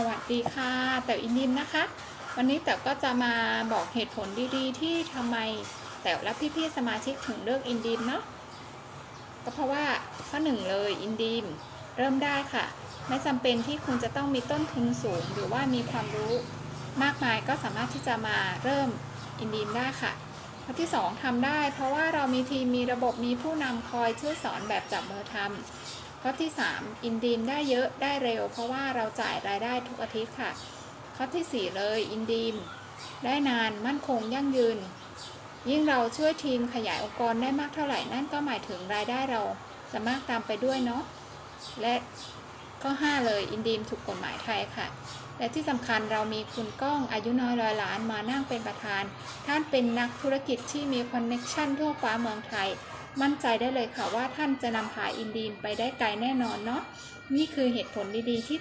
สวัสดีค่ะแต่อินดินนะคะ วันนี้แต่ก็จะมาบอกเหตุผลดีๆ ที่ทำไมแต่และพี่ๆสมาชิกถึงเลือกอินดินเนาะก็เพราะว่าข้อหนึ่งเลยอินดินเริ่มได้ค่ะ ไม่จำเป็นที่คุณจะต้องมีต้นทุนสูง หรือว่ามีความรู้มากมายก็สามารถที่จะมาเริ่มอินดินได้ค่ะข้อที่ 2ทำได้ เพราะว่าเรามีทีมมีระบบมีผู้นำคอยช่วยสอนแบบจับมือทำ ข้อที่ 3 อินดีมได้เยอะได้เร็ว เพราะว่าเราจ่ายรายได้ทุกอาทิตย์ค่ะ ข้อทีสี่ 4 เลยอินดีมได้นานมั่นคงยั่งยืน ยิ่งเราช่วยทีมขยายองค์กรได้มากเท่าไหร่นั่นก็หมายถึงรายได้เราจะมากตามไปด้วยเนาะและข้อ 5 เลยอินดีมถูกกฎหมายไทยค่ะ และที่สำคัญเรามีคุณก้องอายุน้อยร้อยล้านมานั่งเป็นประธาน ท่านเป็นนักธุรกิจที่มีคอนเน็ชันทั่วฟ้าเมืองไทย มั่นใจได้เลยค่ะว่าท่านจะนำพาอินดีนไปได้ไกลแน่นอนเนาะนี่คือเหตุผลดีๆที่